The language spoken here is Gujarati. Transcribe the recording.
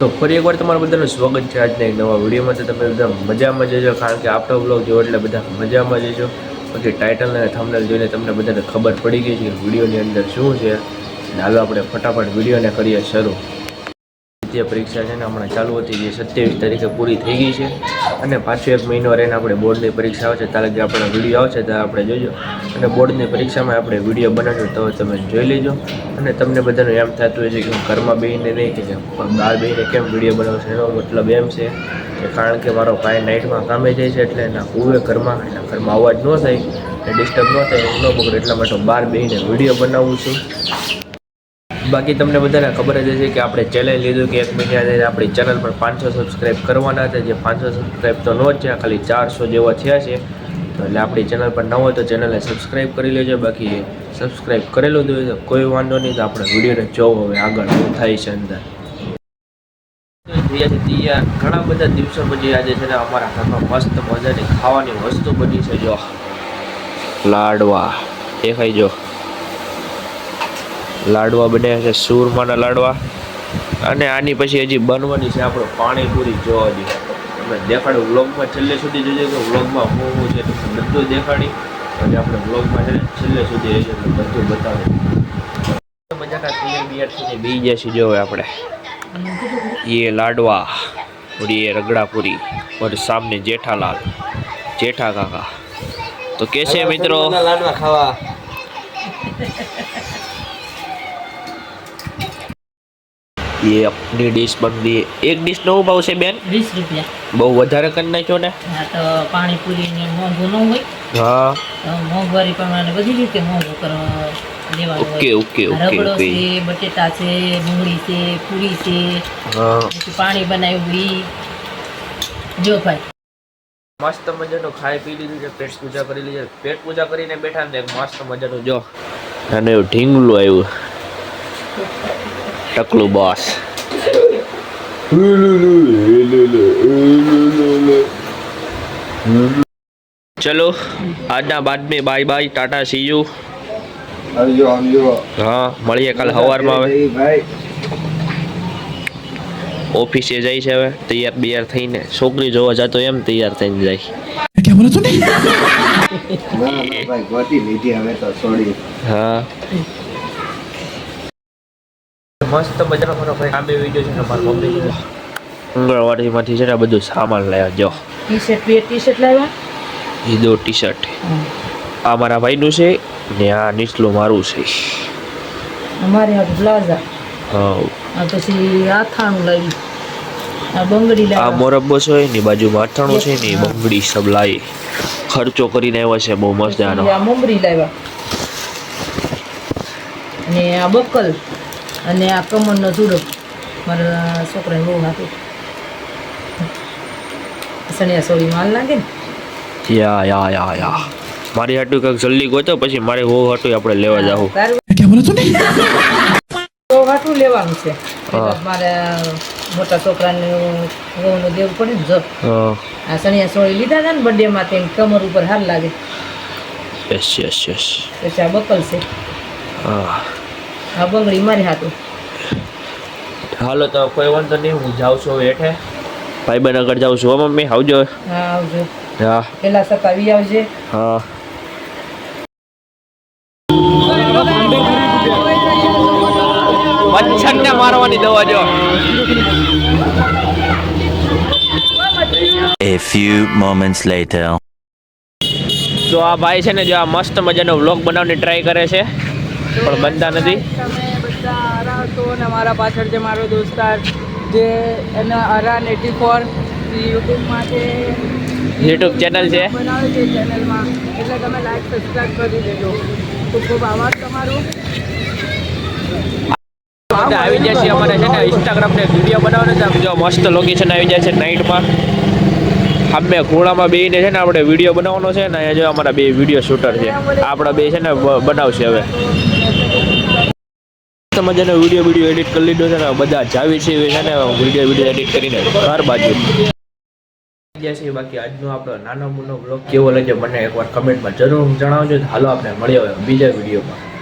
તો ફરી એકવાર તમારા બધાનું સ્વાગત છે આજના એક નવા વિડીયોમાં. તમે બધા મજામાં જજો, કારણ કે આપણો બ્લોગ જો એટલે બધા મજામાં જજો. પછી ટાઇટલ અને થંબનેલ જોઈને તમને બધાને ખબર પડી ગઈ છે કે વિડીયોની અંદર શું છે. અને આપણે ફટાફટ વિડીયોને કરીએ શરૂ. જે પરીક્ષા છે ને હમણાં ચાલુ હતી, જે સત્યાવીસ તારીખે પૂરી થઈ ગઈ છે. અને પાછો એક મહિનો રહીને આપણે બોર્ડની પરીક્ષા આવશે. ત્યારે જે આપણો વીડિયો આવશે ત્યારે આપણે જોજો. અને બોર્ડની પરીક્ષામાં આપણે વીડિયો બનાવ્યો તો તમે જોઈ લેજો. અને તમને બધાનું એમ થતું હોય છે કે હું ઘરમાં બેહીને નહીં કે બહાર બેહીને કેમ વીડિયો બનાવશે? એનો મતલબ એમ છે કે કારણ કે મારો ભાઈ નાઇટમાં કામે જાય છે એટલે એના હુવે ઘરમાં, એના ઘરમાં અવાજ ન થાય ડિસ્ટર્બ ન થાય હું ન બગડે, એટલા માટે બહાર બેહીને વીડિયો બનાવું છું. બાકી તમને બધાને ખબર જ હશે કે આપણે ચેલેન્જ લીધું કે એક મહિના આપણી ચેનલ પર પાંચસો સબસ્ક્રાઈબ કરવાના હતા. જે પાંચસો સબસ્ક્રાઈબ તો ન જ છે ખાલી ચારસો જેવા થયા છે. તો એટલે આપણી ચેનલ પર ન હોય તો ચેનલને સબસ્ક્રાઈબ કરી લેજો. બાકી સબસ્ક્રાઈબ કરેલું હોય તો કોઈ વાંધો નહીં, તો આપણે વિડીયોને જોવો. હવે આગળ શું થાય છે અંદર. ઘણા બધા દિવસો પછી આજે છે ને અમારા ઘરમાં મસ્ત મજાની ખાવાની વસ્તુ બની છે. જો, લાડવા. દેખાઈ જો. લાડવા બન્યા છે સૂરમાના લાડવા અને આની પછી હજી બનવાની છે આપણો પાણીપુરી જોવા દે આપણે દેખાડું વ્લોગમાં છેલ્લે સુધી જોજો કે વ્લોગમાં હું હું છે તમને બધું દેખાડી અને આપણે વ્લોગમાં છે ને છેલ્લે સુધી રહેશે એટલે બધું બતાવે મજા કા તૈયાર બિયાર થઈને બી ગયા છે જો હવે આપણે ये लाडवा और ये रगड़ापुरी और सामने जेठालाल जेठा काका तो कैसे हैं मित्रों લાડવા ખાવા આપીએ આપની ડીશ બનતી એક ડીશનો શું ભાવ છે બેન? વીસ રૂપિયા. બહુ વધારે કરી નાખ્યો ને? તો પાણીપુરી ને મોંઘું ન હોય? હા. મોંઘવારી પ્રમાણે બધી રીતે મોંઘું કરવા ઓકે ઓકે ઓકે ઓકે. બટેટા છે ડુંગળી છે પૂરી છે. પછી પાણી બનાવ્યું જો ભાઈ. મસ્ત મજાનું ખાઈ પી લીધું છે પેટ પૂજા કરી લીધી પેટ પૂજા કરીને બેઠા ને મસ્ત મજાનું જો. અને ઢીંગલું આવ્યું. ટકલું બોસ ચલો આજના બાદ મેં bye bye tata see you આવજો આવજો હા મળીએ કાલ સવારમાં હવે. ઓફિસે જાય છે હવે તૈયાર બિયાર થઈને. છોકરી જોવા જતો એમ તૈયાર થઈને જાય. ના ના ભાઈ ગોતી લીધી હવે તો છોડી હા. મસ્ત મજાનો મારો ભાઈ. કામે વીડિયો છે ને મારી મમ્મી મંગળવારીમાંથી છે ને બધું સામાન લાવ્યા જો. ટી શર્ટ બે ટી શર્ટ લાવ્યા? એ દો ટી શર્ટ આ મારા ભાઈનું છે ને આ નીચલું મારું છે. અમારે આ પ્લાઝા. હા. આ પછી આથાણું લાવ્યું. આ બંગડી આ મોરબ્બો છે એની બાજુમાં અઠાણું છે ને બંગડી સબ લાવી ખર્ચો કરીને આવ્યા છે બહુ મસ્ત આનો લાવ્યા. ને આ બકલ અને આ કમરનો ચૂડો મારા છોકરાને બહુ હાથું. સણિયા સોળી માલ લાગે ને? યા યા યા યા. મારી હાટું કંઈક જલ્દી ગોતો પછી મારે હો હાટું આપણે લેવા જાવું. બહુ હાટું લેવાનું છે. મારે મોટા છોકરાને વહુનું દેવું પડે ને જો આ સણિયા સોળી લીધા હતા ને બર્થડે માં તેને કમર ઉપર હાર લાગે. યસ યસ યસ પછી આ બકલ છે. હા. આ બંગડી મારી હાથું હાલો તો કોઈ વાંધો નહીં હું જાઉં છું હેઠે. હેઠે ભાઈબંધ આગળ જાઉં છું હો મમ્મી આવજો. હા આવજો. હા. પેલા સતાવી આવજે. હા. મારવાની દવા જો. A few moments later. તો આ ભાઈ છે ને જો આ મસ્ત મજાનો વ્લોગ બનાવવાની ટ્રાય કરે છે. પણ બનતા નથી? તમે બધા આરા છો અને મારા પાછળ જે મારો દોસ્તાર જે એના આરા નેટી ફોર યુટ્યુબમાં છે યુટ્યુબ ચેનલ છે? બનાવે છે ચેનલમાં એટલે તમે લાઈક સબસ્ક્રાઈબ કરી દેજો. ખૂબ ખૂબ આભાર તમારો. આવી જાય છે અમારે છે ને ઇન્સ્ટાગ્રામ ને વીડિયો બનાવવાનો છે. જો મસ્ત લોકેશન આવી જાય છે નાઇટમાં અમે ખૂણામાં બેને છે ને આપણે વીડિયો બનાવવાનો છે ને અહીંયા જો અમારા બે વીડિયો શૂટર છે. આપણા બે છે ને બનાવશે હવે. તમે જેને વીડિયો વીડિયો એડિટ કરી લીધો છે ને, બધા જાવી છે એ છે ને, વીડિયો વીડિયો એડિટ કરીને ઘર બાજુ. છે બાકી, આજનો આપણો નાનો મોનો બ્લોગ કેવો લાગ્યો મને એકવાર કમેન્ટમાં જરૂર જણાવજો. હાલો, આપણે મળીએ હવે બીજા વિડીયોમાં.